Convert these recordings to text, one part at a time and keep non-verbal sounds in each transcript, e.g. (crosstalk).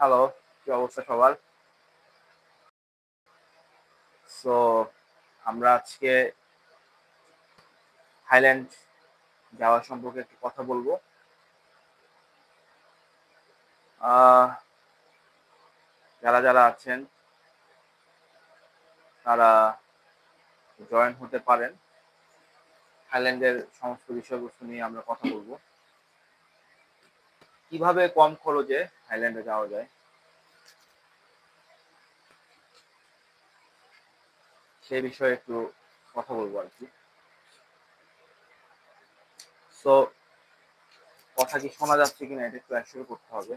Hello কি অবস্থা সবার? সো আমরা আজকে থাইল্যান্ড যাওয়া সম্পর্কে একটু কথা বলব। যারা যারা আছেন, তারা জয়েন হতে পারেন। থাইল্যান্ডের সমস্ত বিষয়বস্তু নিয়ে আমরা কথা বলব। কীভাবে কম খরচে থাইল্যান্ডে যাওয়া যায়? সেই বিষয়ে একটু কথা বলব আর কি। সো কথা কি শোনা যাচ্ছে কিনা এটা একটু অ্যাসিওর করতে হবে।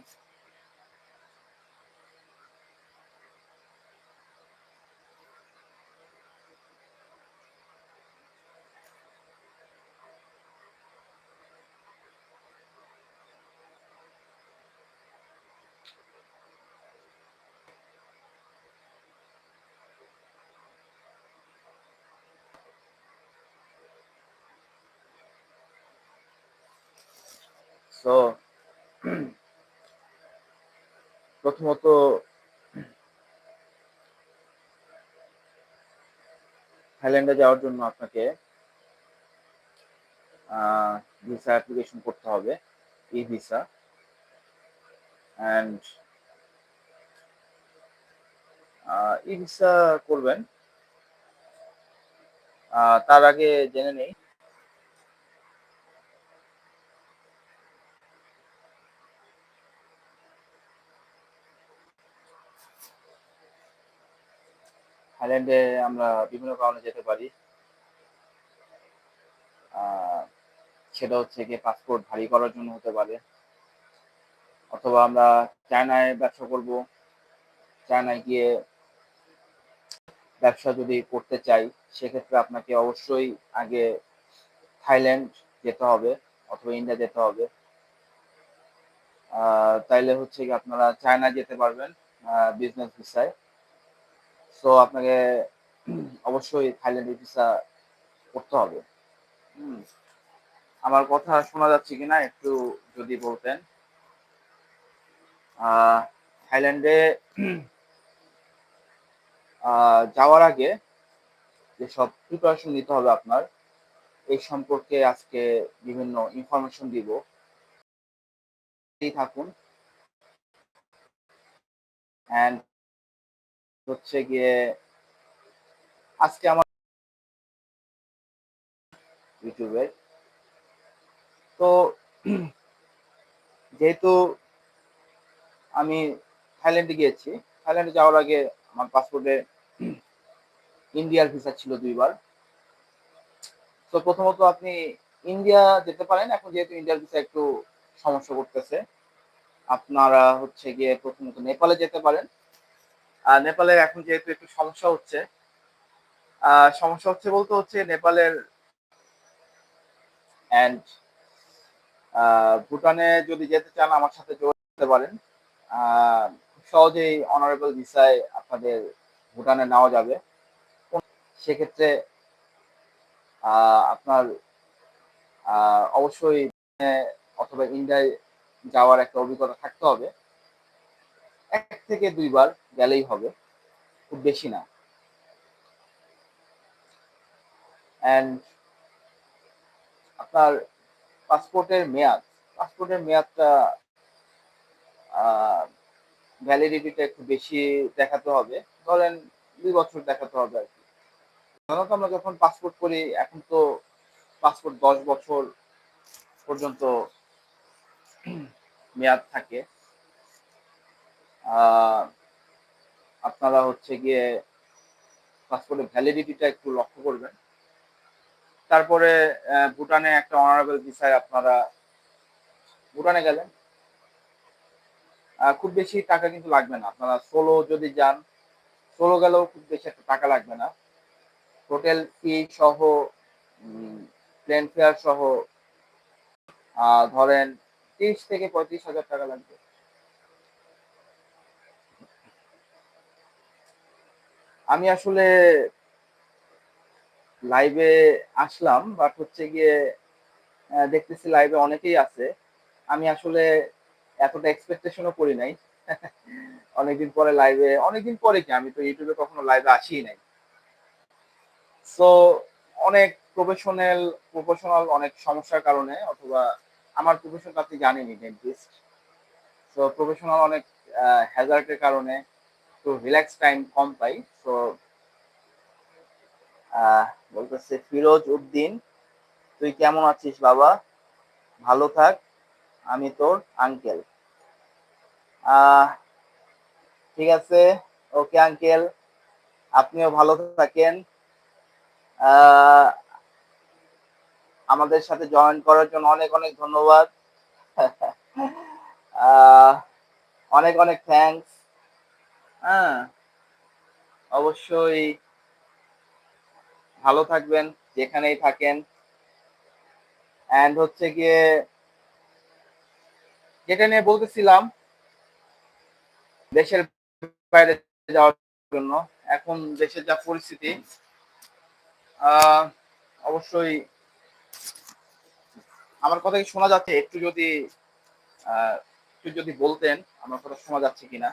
সো (clears throat) প্রথমত থাইল্যান্ডে যাওয়ার জন্য আপনাকে ভিসা অ্যাপ্লিকেশন করতে হবে E visa and E visa করবেন। তার আগে জেনে নেই। থাইল্যান্ডে আমরা বিভিন্ন কারণে যেতে পারি। সেটা হচ্ছে গিয়ে পাসপোর্ট ভারী করার জন্য হতে পারে। অথবা আমরা চায়নায় ব্যবসা করব। চায়নায় গিয়ে ব্যবসা যদি করতে চাই, সেক্ষেত্রে আপনাকে অবশ্যই আগে থাইল্যান্ড যেতে হবে অথবা ইন্ডিয়া যেতে হবে। তাইলে হচ্ছে কি আপনারা চায়না যেতে পারবেন বিজনেস ভিসায় সো আপনাকে অবশ্যই থাইল্যান্ডের ভিসা করতে হবে। আমার কথা শোনা যাচ্ছে কিনা একটু যদি বলতেন। থাইল্যান্ডে যাওয়ার আগে যেসব প্রিপারেশন নিতে হবে আপনার, এই সম্পর্কে আজকে বিভিন্ন ইনফরমেশন দিব। থাকুন। অ্যান্ড হচ্ছে গিয়ে আজকে আমার ইউটিউবের তো (clears throat) যেহেতু আমি থাইল্যান্ডে গিয়েছি, থাইল্যান্ডে যাওয়ার আগে আমার পাসপোর্টে ইন্ডিয়ার ভিসা ছিল দুইবার। তো প্রথমত আপনি ইন্ডিয়া যেতে পারেন, এখন যেহেতু ইন্ডিয়ার ভিসা একটু সমস্যা করতেছে, আপনারা হচ্ছে গিয়ে প্রথমত নেপালে যেতে পারেন। নেপালের এখন যেহেতু একটু সমস্যা হচ্ছে সমস্যা হচ্ছে বলতে হচ্ছে নেপালের অ্যান্ড ভুটানে যদি যেতে চান আমার সাথে যোগাযোগ করতে পারেন। সহজেই অনারেবল ভিসায় আপনাদের ভুটানে নেওয়া যাবে। সেক্ষেত্রে আপনার অবশ্যই অথবা ইন্ডিয়ায় যাওয়ার একটা অভিজ্ঞতা থাকতে হবে। এক থেকে দুইবার গেলেই হবে, খুব বেশি না। আপনার পাসপোর্টের মেয়াদ, পাসপোর্টের মেয়াদটা ভ্যালিডিটিটা একটু বেশি দেখাতে হবে। ধরেন দুই বছর দেখাতে হবে আর কি। সাধারণত আমরা যখন পাসপোর্ট করি, এখন তো পাসপোর্ট দশ বছর পর্যন্ত মেয়াদ থাকে। আপনারা হচ্ছে গিয়ে পাসপোর্টের ভ্যালিডিটিটা একটু লক্ষ্য করবেন। তারপরে ভুটানে একটা অনারেবল ভিসায় আপনারা ভুটানে গেলেন। খুব বেশি টাকা কিন্তু লাগবে না। আপনারা সোলো যদি যান সোলো গেলেও খুব বেশি একটা টাকা লাগবে না। হোটেল ফি সহ প্লেন ফেয়ার সহ ধরেন তিরিশ থেকে পঁয়ত্রিশ হাজার টাকা লাগবে। আমি আসলে লাইভে আসলাম বাট হচ্ছে গিয়ে দেখতেছি লাইভে অনেকেই আছে। আমি আসলে এতটা এক্সপেকটেশনও করি নাই। (laughs) অনেকদিন পরে লাইভে অনেকদিন পরে কি, আমি তো ইউটিউবে কখনো লাইভে আসি নাই। সো অনেক প্রফেশনাল প্রফেশনাল অনেক সমস্যার কারণে, অথবা আমার প্রফেশনটা আপনি জানেনই ডেন্টিস্ট সো প্রফেশনাল অনেক হ্যাজার্টের কারণে একটু রিল্যাক্স টাইম কম পাই। সো বলতেছে ফিরোজ উদ্দিন, তুই কেমন আছিস বাবা? ভালো থাক, আমি তোর আঙ্কেল ঠিক আছে ওকে আঙ্কেল আপনিও ভালো থাকেন। আমাদের সাথে জয়েন করার জন্য অনেক অনেক ধন্যবাদ। (laughs) অনেক অনেক থ্যাঙ্কস হ্যাঁ। অবশ্যই ভালো থাকবেন, যেখানেই থাকেন। অ্যান্ড হচ্ছে গিয়ে যেটা নিয়ে বলতেছিলাম, দেশের বাইরে যাওয়ার জন্য, এখন দেশের যা পরিস্থিতি অবশ্যই আমার কথা কি শোনা যাচ্ছে? একটু যদি একটু যদি বলতেন, আমার কথা শোনা যাচ্ছে কিনা?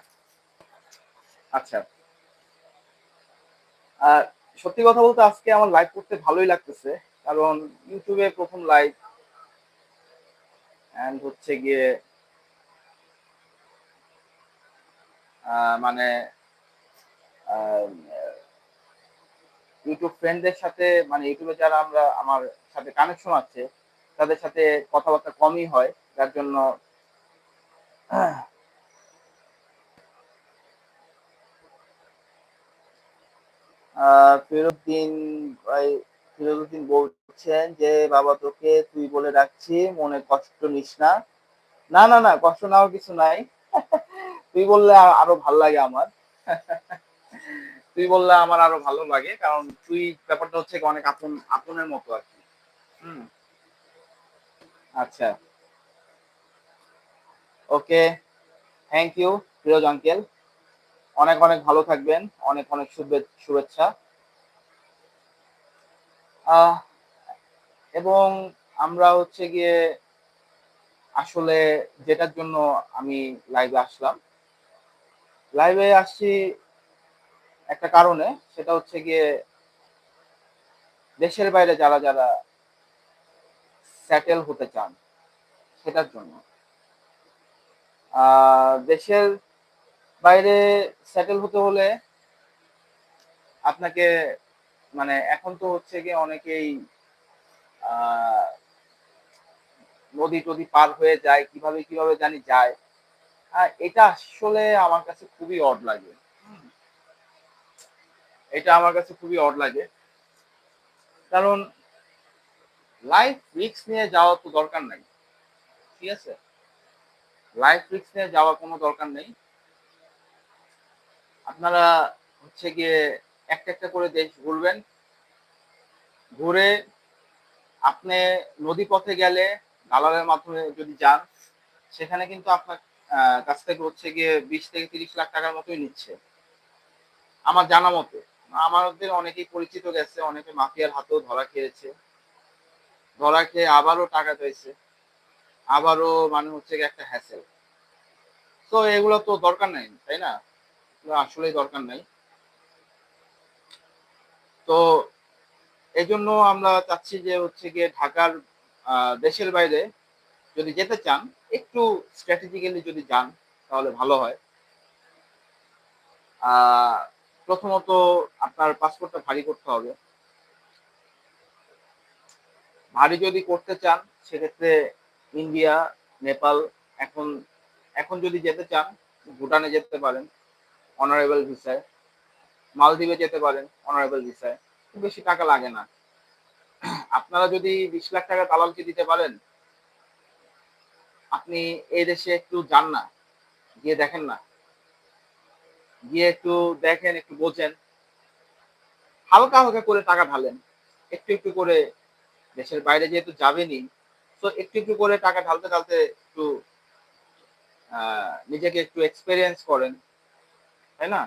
আচ্ছা। আর সত্যি কথা বলতে আজকে আমার লাইভ করতে ভালোই লাগতেছে, কারণ ইউটিউবে প্রথম লাইভ এন্ড হচ্ছে গিয়ে মানে ইউটিউব ফ্রেন্ডদের সাথে মানে ইউটিউবে যারা আমরা, আমার সাথে কানেকশন আছে, তাদের সাথে কথাবার্তা কমই হয়, যার জন্য ভাই ফিরোজউদ্দিন বলছেন যে, বাবা, তোকে তুই বলে রাখছি মনে কষ্ট নিস না। না না না, কষ্ট নেওয়ার কিছু নাই। (laughs) তুই বললে আরও ভালো লাগে আমার। (laughs) তুই বললে আমার আরও ভালো লাগে, কারণ তুই ব্যাপারটা হচ্ছে অনেক আপন, আপনের মতো আর কি। হুম। আচ্ছা। Okay. Thank you Firoz uncle অনেক অনেক ভালো থাকবেন। অনেক অনেক শুভে- শুভেচ্ছা। এবং আমরা হচ্ছে গিয়ে আসলে যেটার জন্য আমি লাইভে আসলাম। লাইভে আসছি একটা কারণে, সেটা হচ্ছে গিয়ে দেশের বাইরে যারা যারা সেটেল হতে চান, সেটার জন্য। দেশের বাইরে সেটেল হতে হলে আপনাকে মানে এখন তো হচ্ছে গিয়ে অনেকেই নদী টদি পার হয়ে যায়, কীভাবে কীভাবে জানি যায়। এটা আসলে আমার কাছে খুবই অড লাগে। এটা আমার কাছে খুবই অড লাগে। কারণ লাইফ রিক্স নিয়ে যাওয়া তো দরকার নাই। ঠিক আছে? লাইফ রিক্স নিয়ে যাওয়া কোনো দরকার নেই। আপনারা হচ্ছে গিয়ে একটা একটা করে দেশ ঘুরবেন। ঘুরে আপনি নদী পথে গেলে দালালের মাধ্যমে যদি যান, সেখানে কিন্তু আপনার কাছ থেকে হচ্ছে গিয়ে বিশ থেকে তিরিশ লাখ টাকার মতোই নিচ্ছে। আমার জানা মতে, আমাদের অনেকেই পরিচিত গেছে, অনেকে মাফিয়ার হাতেও ধরা খেয়েছে। ধরা খেয়ে আবারও টাকা পেয়েছে আবারও মানে হচ্ছে একটা হ্যাসেল তো এগুলো তো দরকার নাই, তাই না? আসলেই দরকার নাই। তো এই জন্য আমরা চাচ্ছি যে হচ্ছে গিয়ে ঢাকার দেশের বাইরে যদি যেতে চান, একটু স্ট্র্যাটেজিক্যালি যদি যান, তাহলে ভালো হয়। প্রথমত আপনার পাসপোর্টটা ভারী করতে হবে। ভারী যদি করতে চান, সেক্ষেত্রে ইন্ডিয়া, নেপাল, এখন এখন যদি যেতে চান, ভুটানে যেতে পারেন। অনারেবল ভিসায় মালদ্বীপে যেতে পারেন অনারেবল ভিসায় খুব বেশি টাকা লাগে না। আপনারা যদি বিশ লাখ টাকা দালালকে দিতে পারেন, আপনি এই দেশে একটু যান না, গিয়ে দেখেন না। গিয়ে একটু দেখেন, একটু বোঝেন। হালকা হালকা করে টাকা ঢালেন। একটু একটু করে দেশের বাইরে যেহেতু যাবেনই, তো একটু একটু করে টাকা ঢালতে ঢালতে একটু নিজেকে একটু এক্সপেরিয়েন্স করেন। তাই না?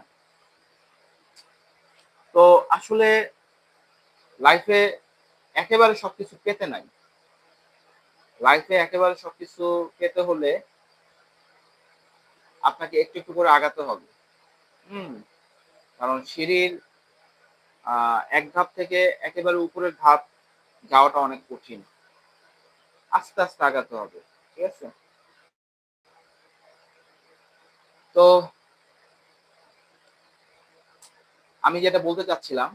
তো আসলে লাইফে একেবারে সবকিছু পেতে নাই। লাইফে একেবারে সবকিছু পেতে হলে আপনাকে একটু একটু করে আগাতে হবে। হুম? কারণ সিঁড়ির এক ধাপ থেকে একেবারে উপরের ধাপ যাওয়াটা অনেক কঠিন। আস্তে আস্তে আগাতে হবে, ঠিক আছে? তো আমি যেটা বলতে চাচ্ছিলাম,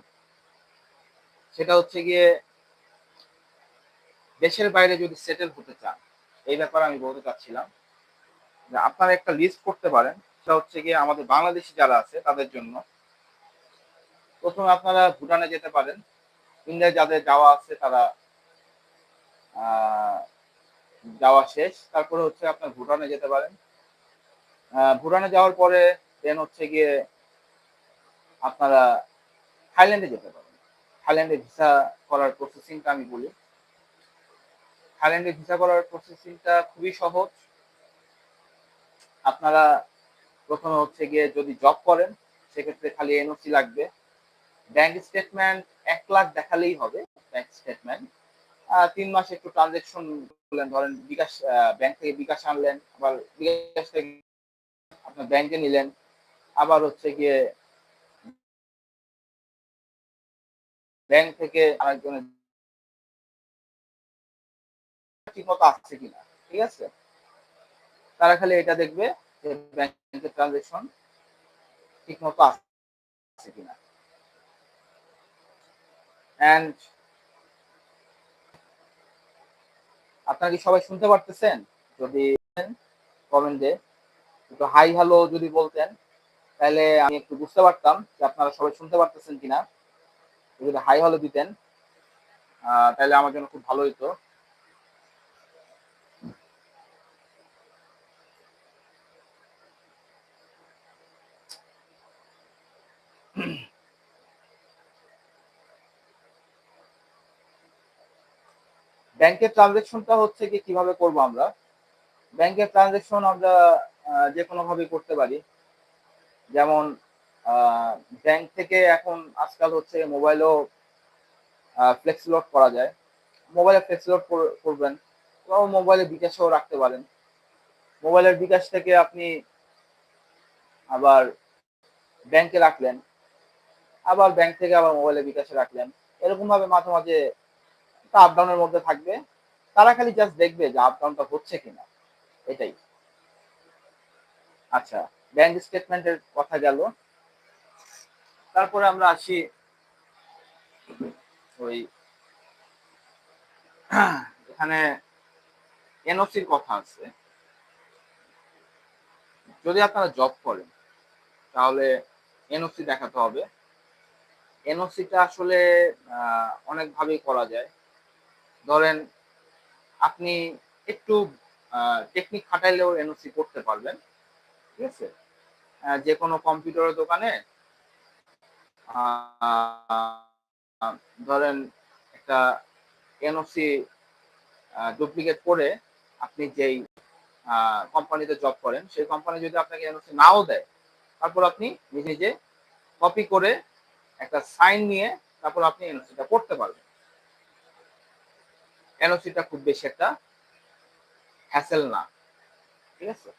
সেটা হচ্ছে গিয়ে দেশের বাইরে যদি সেটেল হতে চান, এই ব্যাপারে আমি বলতে চাচ্ছিলাম যে আপনারা একটা লিস্ট করতে পারেন, সেটা হচ্ছে গিয়ে আমাদের বাংলাদেশি যারা আছে তাদের জন্য। প্রথমে আপনারা ভুটানে যেতে পারেন। ইন্ডিয়ায় যাদের যাওয়া আছে তারা যাওয়া শেষ। তারপরে হচ্ছে আপনার ভুটানে যেতে পারেন। ভুটানে যাওয়ার পরে দেন হচ্ছে গিয়ে আপনারা থাইল্যান্ডে যেতে পারেন। থাইল্যান্ডে ভিসা করার প্রসেসিংটা আমি বলি। থাইল্যান্ডে ভিসা করার প্রসেসিংটা খুবই সহজ। আপনারা প্রথমে হচ্ছে গিয়ে যদি জব করেন, সেক্ষেত্রে খালি এনওসি লাগবে। ব্যাংক স্টেটমেন্ট এক লাখ দেখালেই হবে, ব্যাংক স্টেটমেন্ট। তিন মাস একটু ট্রানজেকশন করলেন, ধরেন বিকাশ ব্যাংক থেকে বিকাশ আনলেন, আবার বিকাশ থেকে আপনার ব্যাংকে নিলেন। আবার হচ্ছে গিয়ে ব্যাংক থেকে আরেকজনের ঠিক মতো আসছে কিনা, ঠিক আছে? তারা খালি এটা দেখবে যে ব্যাংকের ট্রানজেকশন ঠিক মতো আসছে কিনা। আপনারা কি সবাই শুনতে পারতেছেন? যদি কমেন্টে একটু হাই হ্যালো যদি বলতেন, তাহলে আমি একটু বুঝতে পারতাম যে আপনারা সবাই শুনতে পারতেছেন কিনা। যদি হাই হ্যালো দিতেন তাহলে আমার জন্য খুব ভালো হতো ব্যাংকের ট্রানজেকশনটা হচ্ছে কি, কীভাবে করব আমরা? ব্যাংকের ট্রানজেকশন আমরা যে কোনো ভাবে করতে পারি। যেমন ব্যাংক থেকে এখন আজকাল হচ্ছে মোবাইলও ফ্লেক্সিলোড করা যায়। মোবাইলে ফ্লেক্সিলোড করবেন। তো মোবাইলে বিকাশেও রাখতে পারেন। মোবাইলের বিকাশ থেকে আপনি আবার ব্যাংকে রাখলেন। আবার ব্যাংক থেকে আবার মোবাইলে বিকাশে রাখলেন। এরকম ভাবে মাঝে মাঝে তা আপডাউনের মধ্যে থাকবে। তারা খালি জাস্ট দেখবে যে আপ ডাউনটা হচ্ছে কিনা। এটাই। আচ্ছা ব্যাংক স্টেটমেন্টের কথা গেল। তারপরে আমরা আসি ওই এখানে এনওসির কথা আছে। যদি আপনারা জব করেন, তাহলে এনওসি দেখাতে হবে। এনওসিটা আসলে অনেকভাবেই করা যায়। ধরেন, আপনি একটু টেকনিক খাটাইলেও এনওসি করতে পারবেন। ঠিক আছে? যে কোনো কম্পিউটারের দোকানে ধরেন একটা এনওসি ডুপ্লিকেট করে আপনি যেই কোম্পানিতে জব করেন, সেই কোম্পানি যদি আপনাকে এনওসি নাও দেয়, তারপর আপনি নিজে নিজে কপি করে একটা সাইন নিয়ে তারপর আপনি এনওসিটা করতে পারবেন। এনওসিটা খুব বেশি একটা হ্যাসেল না, ঠিক আছে?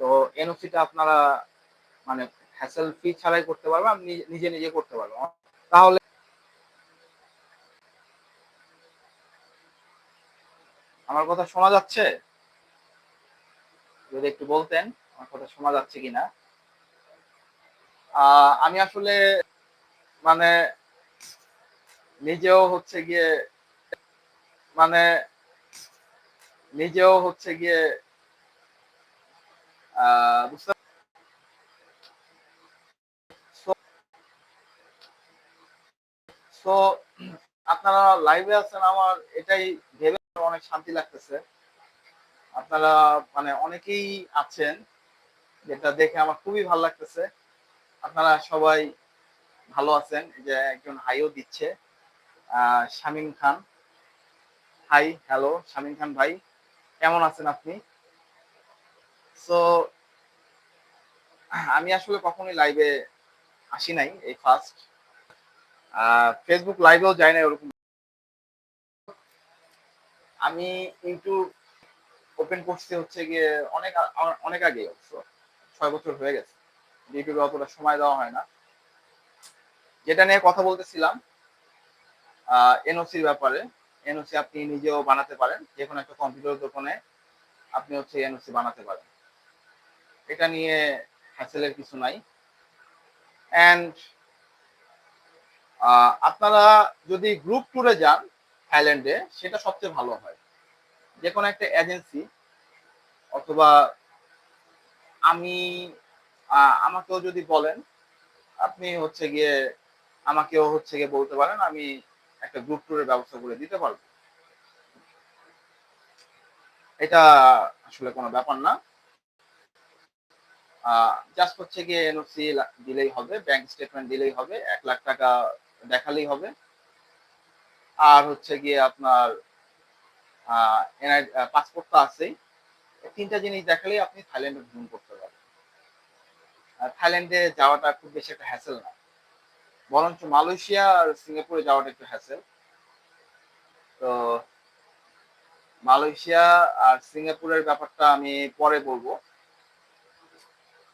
তো এনওসিটা আপনারা মানে হ্যাসেল ফি ছাড়াই করতে পারবেন আপনি নিজে নিজে করতে পারবেন। তাহলে আমার কথা শোনা যাচ্ছে? যদি একটু বলতেন আমার কথা শোনা যাচ্ছে কিনা? আমি আসলে মানে নিজেও হচ্ছে গিয়ে মানে নিজেও হচ্ছে গিয়ে আহ, বুঝতে তো, আপনারা লাইভে আছেন আমার, এটাই ভেবে অনেক শান্তি লাগতেছে। আপনারা মানে অনেকেই আছেন যেটা দেখে আমার খুবই ভালো লাগতেছে। আপনারা সবাই ভালো আছেন। যে একজন হাইও দিচ্ছে শামীম খান। হাই হ্যালো শামীম খান ভাই। কেমন আছেন আপনি? সো আমি আসলে কখনোই লাইভে আসি নাই, এই ফার্স্ট ফেসবুক লাইভেও যাই না ওরকম আমি ইউটিউব ওপেন করছি হচ্ছে গিয়ে অনেক অনেক আগে, অবশ্য ছয় বছর হয়ে গেছে। ইউটিউবে অতটা সময় দেওয়া হয় না। যেটা নিয়ে কথা বলতেছিলাম এনওসির ব্যাপারে এনওসি আপনি নিজেও বানাতে পারেন। যে কোনো একটা কম্পিউটার দোকানে আপনি হচ্ছে এনওসি বানাতে পারেন। এটা নিয়ে হ্যাসেলের কিছু নাই। অ্যান্ড আপনারা যদি গ্রুপ ট্যুরে যান থাইল্যান্ডে সেটা সবচেয়ে ভালো হয়। যে কোনো একটা এজেন্সি অথবা আমি আমাকেও যদি বলেন, আপনি হচ্ছে গিয়ে আমাকেও হচ্ছে গিয়ে বলতে পারেন, আমি একটা গ্রুপ ট্যুরের ব্যবস্থা করে দিতে পারব। এটা আসলে কোনো ব্যাপার না। জাস্ট হচ্ছে গিয়ে এনওসি দিলেই হবে ব্যাংক স্টেটমেন্ট দিলেই হবে, এক লাখ টাকা দেখালেই হবে। আর হচ্ছে গিয়ে আপনার পাসপোর্ট তো আছেই। তিনটা জিনিস দেখালেই আপনি থাইল্যান্ডে ভ্রমণ করতে পারবেন। থাইল্যান্ডে যাওয়াটা খুব বেশি একটা হ্যাসেল না। বরঞ্চ মালয়েশিয়া আর সিঙ্গাপুরে যাওয়াটা একটু হ্যাসেল তো মালয়েশিয়া আর সিঙ্গাপুরের ব্যাপারটা আমি পরে বলব।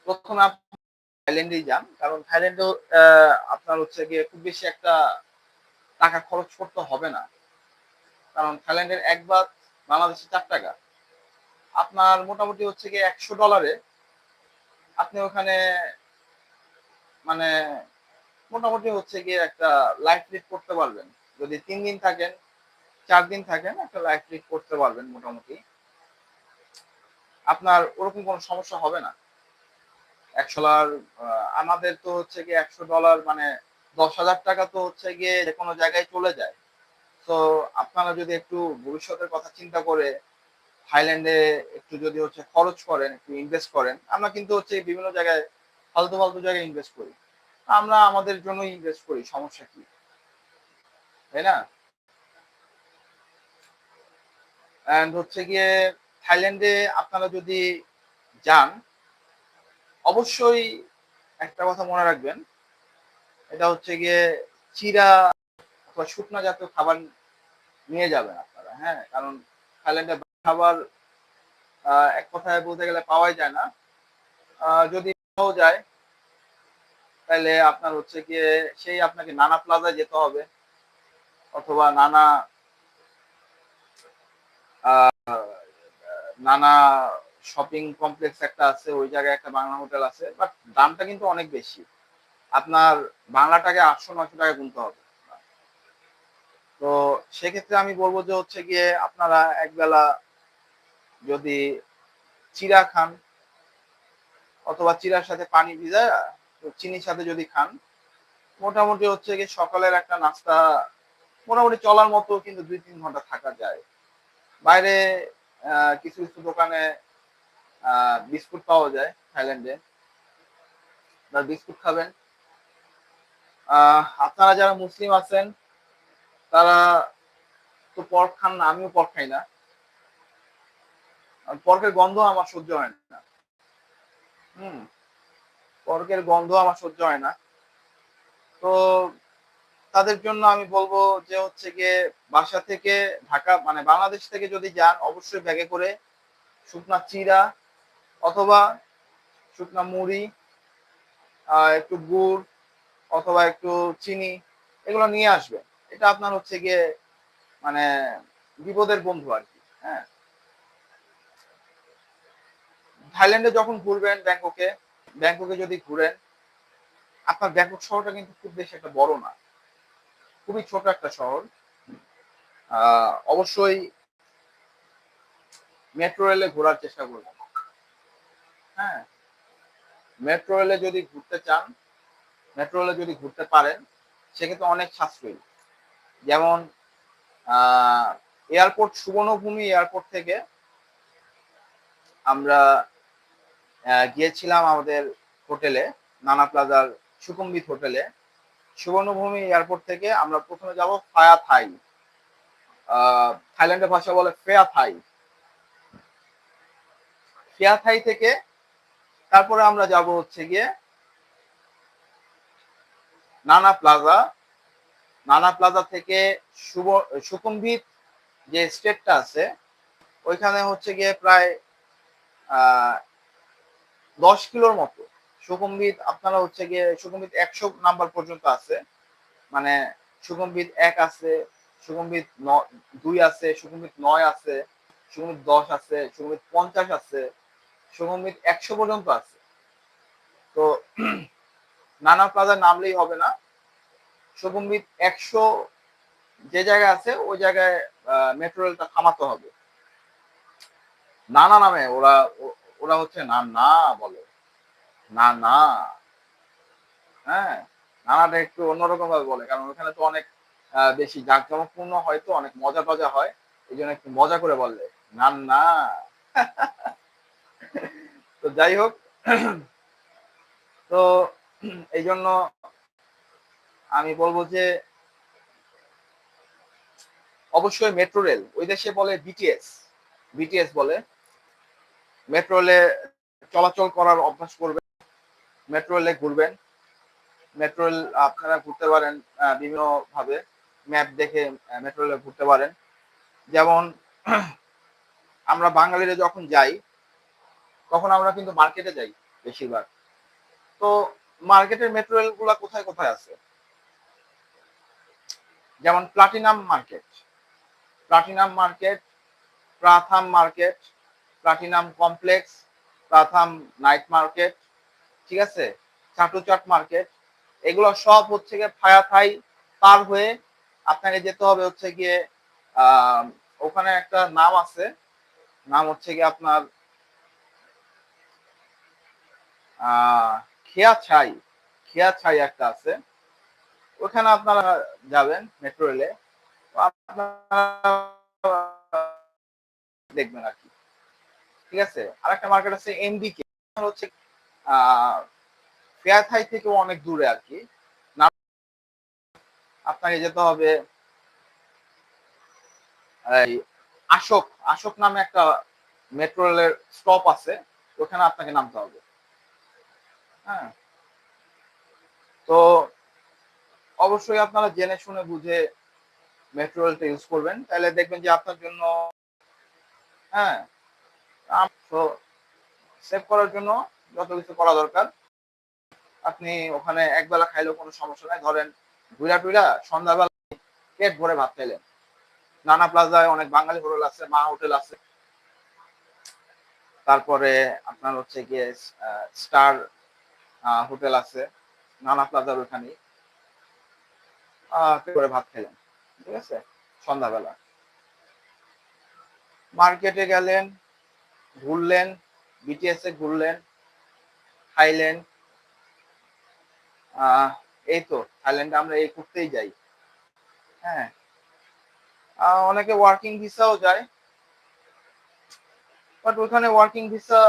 প্রথমে থাইল্যান্ডেই যান। কারণ থাইল্যান্ডেও আপনার হচ্ছে গিয়ে খুব বেশি একটা টাকা খরচ করতে হবে না। কারণ থাইল্যান্ডের এক বাদ বাংলাদেশে চার টাকা। আপনার মোটামুটি হচ্ছে গিয়ে একশো ডলারে আপনি ওখানে মানে মোটামুটি হচ্ছে গিয়ে একটা লাইফ লিড করতে পারবেন। যদি তিন দিন থাকেন, চার দিন থাকেন, একটা লাইফ লিড করতে পারবেন মোটামুটি। আপনার ওরকম কোনো সমস্যা হবে না। একশো ডলার আমাদের তো হচ্ছে গিয়ে একশো ডলার মানে দশ হাজার টাকা তো হচ্ছে গিয়ে যে কোনো জায়গায় চলে যায়। তো আপনারা যদি একটু ভবিষ্যতের কথা চিন্তা করে থাইল্যান্ডে একটু যদি হচ্ছে খরচ করেন, একটু ইনভেস্ট করেন, আমরা কিন্তু হচ্ছে বিভিন্ন জায়গায়, ফালতু ফালতু জায়গায় ইনভেস্ট করি। আমরা আমাদের জন্য ইনভেস্ট করি, সমস্যা কি? তাই না? অ্যান্ড হচ্ছে গিয়ে থাইল্যান্ডে আপনারা যদি যান অবশ্যই একটা কথা মনে রাখবেন। এটা হচ্ছে গিয়ে চিরা অথবা শুকনো জাতীয় খাবার নিয়ে যাবেন আপনারা হ্যাঁ? কারণ থাইল্যান্ডে খাবার এক কথায় বলতে গেলে পাওয়াই যায় না। যদি যায়, তাহলে আপনার হচ্ছে গিয়ে সেই আপনাকে নানা প্লাজায় যেতে হবে, অথবা নানা নানা শপিং কমপ্লেক্স একটা আছে, ওই জায়গায় একটা বাংলা হোটেল আছে বাট দামটা কিন্তু অনেক বেশি। আপনার বাংলাটাকে আটশো নশো টাকা গুনতে হবে। তো সেক্ষেত্রে আমি বলব যে হচ্ছে গিয়ে আপনারা একবেলা যদি চিরা খান, অথবা চিরার সাথে পানি ভিজায় চিনির সাথে যদি খান, মোটামুটি হচ্ছে গিয়ে সকালের একটা নাস্তা মোটামুটি চলার মতো কিন্তু দুই তিন ঘণ্টা থাকা যায়। বাইরে কিছু কিছু দোকানে বিস্কুট পাওয়া যায় থাইল্যান্ডে। আপনারা বিস্কুট খাবেন। আপনারা যারা মুসলিম আছেন, তারা তো পর্ক খান না, আমিও পর্ক খাই না। পর্কের গন্ধ আমার সহ্য হয় না। হুম পর্কের গন্ধ আমার সহ্য হয় না। তো তাদের জন্য আমি বলব যে হচ্ছে গিয়ে বাসা থেকে ঢাকা মানে বাংলাদেশ থেকে যদি যান, অবশ্যই ব্যাগে করে শুকনা চিরা অথবা শুকনা মুড়ি একটু গুড় অথবা একটু চিনি, এগুলো নিয়ে আসবে। এটা আপনার হচ্ছে গিয়ে মানে বিপদের বন্ধু আর কি হ্যাঁ। থাইল্যান্ডে যখন ঘুরবেন ব্যাংককে ব্যাংককে যদি ঘুরেন, আপনার ব্যাংকক শহরটা কিন্তু খুব বেশি একটা বড় না। খুবই ছোট একটা শহর। অবশ্যই মেট্রো রেলে ঘোরার চেষ্টা করবেন। হ্যাঁ। মেট্রো রেলে যদি ঘুরতে চান মেট্রো রেলে যদি ঘুরতে পারেন, সেক্ষেত্রে অনেক সাশ্রয়ী। যেমন এয়ারপোর্ট সুবর্ণভূমি এয়ারপোর্ট থেকে আমরা গিয়েছিলাম আমাদের হোটেলে নানা প্লাজার সুকুম্বিত হোটেলে সুবর্ণভূমি এয়ারপোর্ট থেকে আমরা প্রথমে যাব ফায়া থাই। থাইল্যান্ডের ভাষা বলে ফেয়া থাই। ফেয়া থাই থেকে তারপরে আমরা যাব হচ্ছে গিয়ে নানা প্লাজা। নানা প্লাজা থেকে শুভ সুকুম্বিত যে স্টেটটা আছে, ওইখানে হচ্ছে গিয়ে প্রায় দশ কিলোর মতো সুগম্বিত আপনারা হচ্ছে গিয়ে সুগম্বিত একশো নাম্বার পর্যন্ত আছে। মানে সুগম্বিত এক আছে সুগম্বিত ন- দুই আছে সুগম্বিত নয় আছে সুগম্বিত দশ আছে সুগম্বিত পঞ্চাশ আছে সুগম্বিত একশো পর্যন্ত আছে। তো (clears throat) নানা প্লাজার নামলেই হবে না। সুগম্বিত একশো যে জায়গায় আছে, ওই জায়গায় মেট্রো রেলটা থামাতে হবে। নানা নামে, ওরা ওরা হচ্ছে না না বলে। না না হ্যাঁ নানাটা একটু অন্যরকম ভাবে বলে, কারণ ওখানে তো অনেক বেশি জাঁকজমকপূর্ণ হয় তো, অনেক মজা টজা হয়। এই জন্য একটু মজা করে বললে না না (laughs) যাই হোক, তো এই জন্য আমি বলব যে অবশ্যই মেট্রো রেল, ওই দেশে বলে বিটিএস বিটিএস বলে। মেট্রো রেলে চলাচল করার অভ্যাস করবেন, মেট্রো রেলে ঘুরবেন। মেট্রো রেল আপনারা ঘুরতে পারেন বিভিন্ন ভাবে ম্যাপ দেখে মেট্রো রেলে ঘুরতে পারেন। যেমন, আমরা বাঙালিরা যখন যাই তখন আমরা কিন্তু মার্কেটে যাই বেশিরভাগ। তো মার্কেটের মেট্রো রেলগুলা কোথায় কোথায় আছে? যেমন প্লাটিনাম মার্কেট প্লাটিনাম মার্কেট প্রাথাম মার্কেট প্লাটিনাম কমপ্লেক্স প্রাথাম নাইট মার্কেট ঠিক আছে? চাটুচাট মার্কেট এগুলো সব হচ্ছে গিয়ে ফায়াথাই পার হয়ে আপনাকে যেতে হবে হচ্ছে গিয়ে ওখানে একটা নাম আছে, নাম হচ্ছে গিয়ে আপনার খেয়া ছাই খেয়া ছাই একটা আছে। ওখানে আপনারা যাবেন মেট্রো রেলে দেখবেন আর কি। ঠিক আছে? আর একটা মার্কেট আছে এমডিকে হচ্ছে, আহ ফেয়ারথাই থেকে অনেক দূরে আর কি। আপনাকে যেতে হবে এই আশোক আশোক নামে একটা মেট্রো রেলের স্টপ আছে। ওখানে আপনাকে নামতে হবে। হ্যাঁ। তো অবশ্যই আপনারা জেনে শুনে বুঝে মেট্রো রেলটা ইউজ করবেন। তাহলে দেখবেন যে আপনার জন্য হ্যাঁ সেভ করার জন্য যত কিছু করা দরকার। আপনি ওখানে একবেলা খাইলেও কোনো সমস্যা নাই। ধরেন ঘুরা টুইরা সন্ধ্যাবেলা পেট ভরে ভাত খাইলেন। নানা প্লাজায় অনেক বাঙালি হোটেল আছে, মা হোটেল আছে। তারপরে আপনার হচ্ছে গিয়ে স্টার হোটেল আছে, নানা প্লাজার ওখানে করে ভাত খেলেন ঠিক আছে? সন্ধ্যাবেলা। মার্কেটে গেলেন, ঘুরলেন বিটিএস এ ঘুরলেন আহ, এই তো, থাইল্যান্ডে আমরা এই করতেই যাই। হ্যাঁ। অনেকে ওয়ার্কিং ভিসাও যায়। বাট ওখানে ওয়ার্কিং ভিসা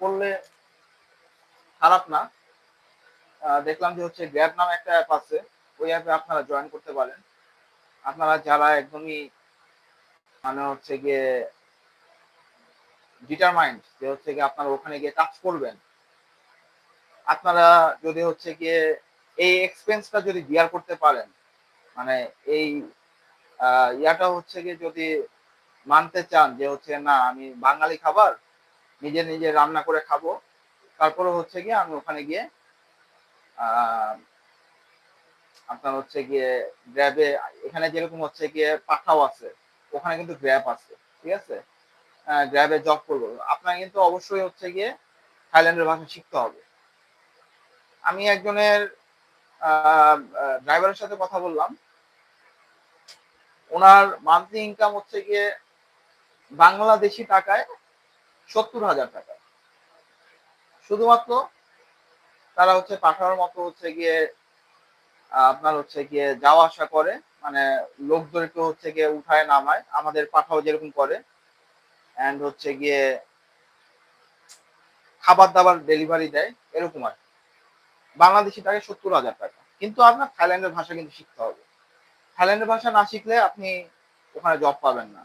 করলে খারাপ না। দেখলাম যে হচ্ছে গ্র্যাব নামে একটা অ্যাপ আছে। ওই অ্যাপে আপনারা জয়েন করতে পারেন। আপনারা যারা একদমই মানে হচ্ছে গিয়ে ডিটারমাইন্ড যে হচ্ছে গিয়ে আপনারা ওখানে গিয়ে কাজ করবেন। আপনারা যদি হচ্ছে গিয়ে এই এক্সপেন্সটা যদি বিয়ার করতে পারেন মানে এই ইয়াটা হচ্ছে গিয়ে যদি মানতে চান যে হচ্ছে না, আমি বাঙালি খাবার, নিজে নিজে রান্না করে খাব তারপরে হচ্ছে গিয়ে আমি ওখানে গিয়ে আপনার হচ্ছে গিয়ে গ্র্যাবে এখানে যেরকম হচ্ছে গিয়ে পাঠাও আছে, ওখানে কিন্তু গ্র্যাব আছে, ঠিক আছে? গ্র্যাবে জব করব। আপনার কিন্তু অবশ্যই হচ্ছে গিয়ে থাইল্যান্ডের ভাষা শিখতে হবে। আমি একজনের ড্রাইভারের সাথে কথা বললাম। ওনার মান্থলি ইনকাম হচ্ছে গিয়ে বাংলাদেশি টাকায় সত্তর হাজার টাকা। শুধুমাত্র তারা হচ্ছে পাঠানোর মতো হচ্ছে গিয়ে আপনার হচ্ছে গিয়ে যাওয়া আসা করে মানে লোকদেরকে হচ্ছে গিয়ে উঠায় নামায়, আমাদের পাঠাও যেরকম করে অ্যান্ড হচ্ছে গিয়ে খাবার দাবার ডেলিভারি দেয়, এরকম আর। বাংলাদেশি টাকায় সত্তর হাজার টাকা। কিন্তু আপনার থাইল্যান্ডের ভাষা কিন্তু শিখতে হবে। থাইল্যান্ডের ভাষা না শিখলে আপনি ওখানে জব পাবেন না।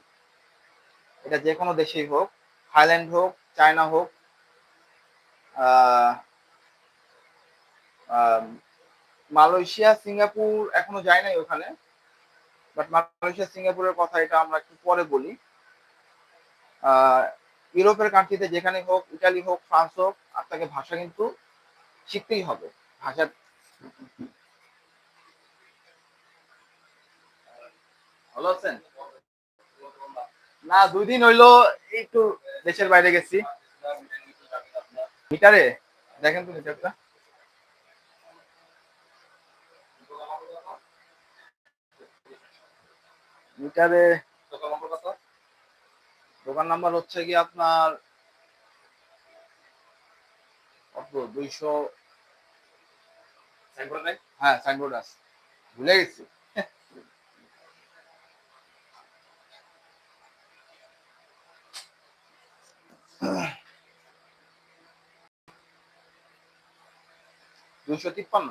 এটা যে কোনো দেশেই হোক, থাইল্যান্ড হোক, চায়না হোক মালয়েশিয়া, সিঙ্গাপুর এখনও যায় নাই ওখানে। বাট মালয়েশিয়া, সিঙ্গাপুরের কথা এটা আমরা একটু পরে বলি। ইউরোপের কান্ট্রিতে যেখানে হোক, ইটালি হোক, ফ্রান্স হোক, আপনাকে ভাষা কিন্তু শিখতেই হবে। ভাষা ভালো আছেন? না, দুই দিন হইল একটু দেশের বাইরে গেছি। মিটারে? দেখেন তো মিটারটা। মিটারে দোকান নাম্বার হচ্ছে কি আপনার কত? দুইশো হ্যাঁ সাইনবোর্ড আছে। ভুলে গেছি। দুইশো তিপ্পান্ন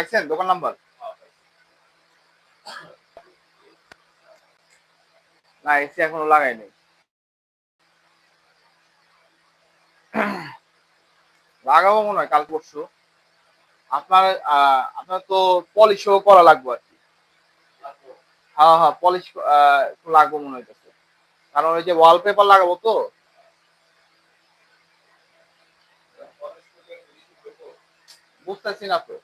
পাইছেন? দোকান নাম্বার? না, এসি এখনও লাগাইনি লাগাবো মনে হয় কাল পরশু। আপনার আপনার তো পলিশও করা লাগবে আর কি। হ্যাঁ হ্যাঁ পলিশ লাগবে মনে হইতেছে। কারণ ওই যে ওয়ালপেপার লাগাবো তো। বুঝতেছি না তো।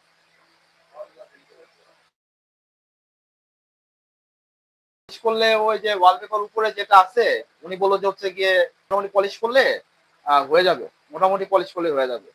করলে ওই যে ওয়ালপেপার উপরে যেটা আছে, উনি বলল যে হচ্ছে গিয়ে মোটামুটি পলিশ করলে হয়ে যাবে। মোটামুটি পলিশ করলে হয়ে যাবে।